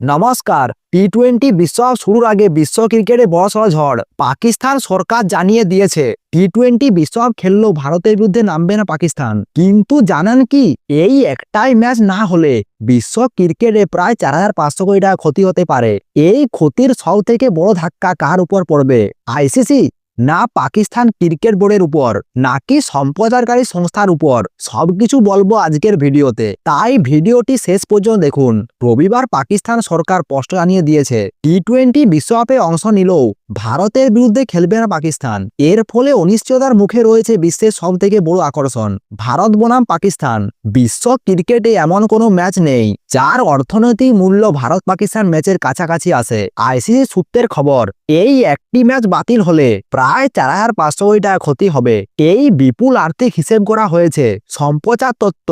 নমস্কার। T twenty বিশ্বকাপ শুরুর আগে বিশ্ব ক্রিকেটে বড়সড় ঝড়। পাকিস্তান সরকার জানিয়ে দিয়েছে টি টোয়েন্টি বিশ্বকাপ খেললেও ভারতের বিরুদ্ধে নামবে না পাকিস্তান। কিন্তু জানেন কি, এই একটাই ম্যাচ না হলে বিশ্ব ক্রিকেটে প্রায় চার হাজার পাঁচশো কোটি টাকা ক্ষতি হতে পারে। এই ক্ষতির সব থেকে বড় ধাক্কা কার উপর পড়বে? আইসিসি না পাকিস্তান ক্রিকেট বোর্ডের উপর, নাকি সম্প্রচারকারী সংস্থার উপর, সবকিছু বলব আজকের ভিডিওতে। তাই ভিডিওটি শেষ পর্যন্ত দেখুন। রবিবার পাকিস্তান সরকার স্পষ্ট জানিয়ে দিয়েছে টি টোয়েন্টি বিশ্বকাপে অংশ নিলেও ভারতের বিরুদ্ধে খেলবে না পাকিস্তান। এর ফলে অনিশ্চয়তার মুখে রয়েছে বিশ্বের সব থেকে বড় আকর্ষণ, ভারত বনাম পাকিস্তান। বিশ্ব ক্রিকেটে এমন কোনো ম্যাচ নেই, যার অর্থনৈতিক মূল্য ভারত পাকিস্তান ম্যাচের কাছাকাছি আসে আইসিসি সূত্রের খবর, এই একটি ম্যাচ বাতিল হলে প্রায় চার হাজার পাঁচশো কোটি টাকা ক্ষতি হবে। এই বিপুল আর্থিক হিসেব করা হয়েছে। সম্প্রচার তত্ত্ব,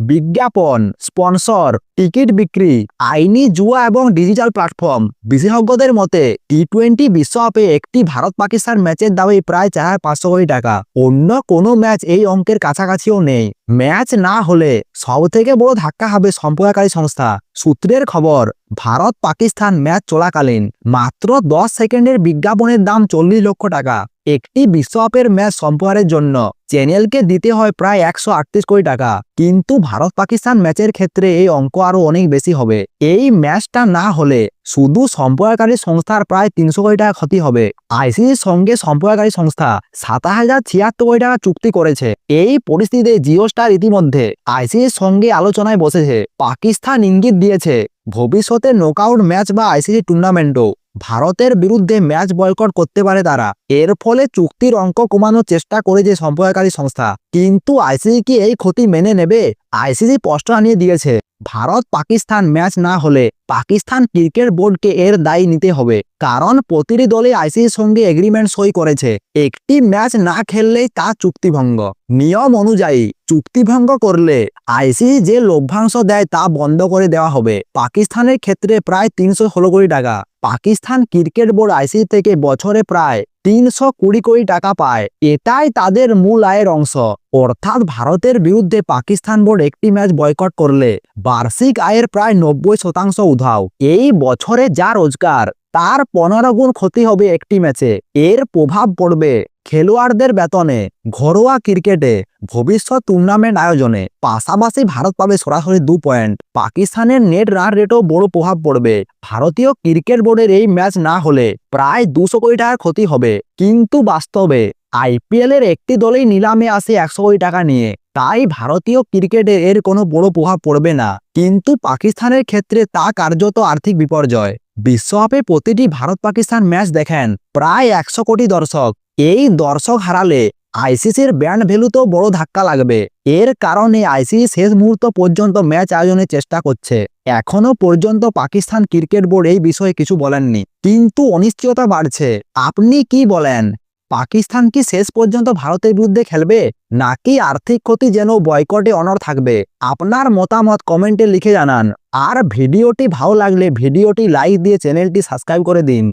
বিজ্ঞাপন, স্পন্সর, টিকিট বিক্রি, আইনি জুয়া এবং ডিজিটাল প্ল্যাটফর্ম। বিশেষজ্ঞদের মতে টি টোয়েন্টি বিশ্বকাপে একটি ভারত পাকিস্তান ম্যাচের দাবি প্রায় চার হাজার পাঁচশো কোটি টাকা। অন্য কোনো ম্যাচ এই অঙ্কের কাছাকাছিও নেই। ম্যাচ না হলে সব থেকে বড় ধাক্কা হবে সম্প্রদায়কারী সংস্থা। সূত্রের খবর ভারত পাকিস্তান ম্যাচ চলাকালীন মাত্র দশ সেকেন্ডের বিজ্ঞাপনের দাম চল্লিশ লক্ষ টাকা। একটি বিশ্বকাপের ম্যাচ সম্প্রচারের জন্য চ্যানেলকে দিতে হয় প্রায় একশো আটত্রিশ কোটি টাকা। কিন্তু ভারত পাকিস্তান ম্যাচের ক্ষেত্রে এই অঙ্ক আরও অনেক বেশি হবে। এই ম্যাচটা না হলে শুধু সম্প্রদায়কারী সংস্থার প্রায় তিনশো কোটি টাকা ক্ষতি হবে। আইসিসির সঙ্গে সম্প্রদায়কারী সংস্থা সাত হাজার ছিয়াত্তর কোটি টাকা চুক্তি করেছে। এই পরিস্থিতিতে জিও স্টার ইতিমধ্যে আইসিসির সঙ্গে আলোচনায় বসেছে। পাকিস্তান ইঙ্গিত দিয়েছে, ভবিষ্যতে নকআউট ম্যাচ বা আইসিসি টুর্নামেন্টও ভারতের বিরুদ্ধে ম্যাচ বয়কট করতে পারে তারা। এর ফলে চুক্তির অঙ্ক কমানোর চেষ্টা করেছে সম্প্রদায়কারী সংস্থা। কিন্তু আইসিসি কি এই ক্ষতি মেনে নেবে? আইসিসি স্পষ্ট আনিয়ে দিয়েছে। ভারত পাকিস্তান ম্যাচ না হলে পাকিস্তান ক্রিকেট বোর্ডকে এর দায়ী নিতে হবে। কারণ প্রতিটি দলে আইসিসির সঙ্গে এগ্রিমেন্ট সই করেছে। একটি ম্যাচ না খেললেই তা চুক্তিভঙ্গ। নিয়ম অনুযায়ী চুক্তিভঙ্গ করলে আইসিসি যে লভ্যাংশ দেয় তা বন্ধ করে দেওয়া হবে। পাকিস্তানের ক্ষেত্রে প্রায় তিনশো ষোলো কোটি টাকা। পাকিস্তান ক্রিকেট বোর্ড আইসিসি থেকে বছরে প্রায় তিনশো কুড়ি কোটি টাকা পায়। এটাই তাদের মূল আয়ের অংশ। অর্থাৎ ভারতের বিরুদ্ধে পাকিস্তান বোর্ড একটি ম্যাচ বয়কট করলে বার্ষিক আয়ের প্রায় নব্বই শতাংশ উধাও। এই বছরে যা রোজগার, তার পনেরো গুণ ক্ষতি হবে একটি ম্যাচে। এর প্রভাব পড়বে খেলোয়াড়দের বেতনে, ঘরোয়া ক্রিকেটে, ভবিষ্যৎ টুর্নামেন্ট আয়োজনে। পাশাপাশি ভারত পাবে সরাসরি দু পয়েন্ট পাকিস্তানের নেট রান রেটও বড় প্রভাব পড়বে। ভারতীয় ক্রিকেট বোর্ডের এই ম্যাচ না হলে প্রায় দুশো কোটি টাকার ক্ষতি হবে। কিন্তু বাস্তবে আইপিএল এর একটি দলেই নিলামে আসে একশো কোটি টাকা নিয়ে। তাই ভারতীয় ক্রিকেটে এর কোনো বড় প্রভাব পড়বে না। কিন্তু পাকিস্তানের ক্ষেত্রে তা কার্যত আর্থিক বিপর্যয়। বিশ্বকাপে প্রতিটি ভারত পাকিস্তান ম্যাচ দেখেন, প্রায় একশো কোটি দর্শক। এই দর্শক হারালে আইসিসির ব্যান্ড ভ্যালুতেও বড় ধাক্কা লাগবে। এর কারণে আইসিসি শেষ মুহূর্ত পর্যন্ত ম্যাচ আয়োজনের চেষ্টা করছে। এখনও পর্যন্ত পাকিস্তান ক্রিকেট বোর্ড এই বিষয়ে কিছু বলেননি। কিন্তু অনিশ্চয়তা বাড়ছে। আপনি কি বলেন? পাকিস্তান কি শেষ পর্যন্ত ভারতের বিরুদ্ধে খেলবে? নাকি আর্থিক ক্ষতি যেন বয়কটে অনর থাকবে? আপনার মতামত কমেন্টে লিখে জানান। আর ভিডিওটি ভালো লাগলে ভিডিওটি লাইক দিয়ে চ্যানেলটি সাবস্ক্রাইব করে দিন।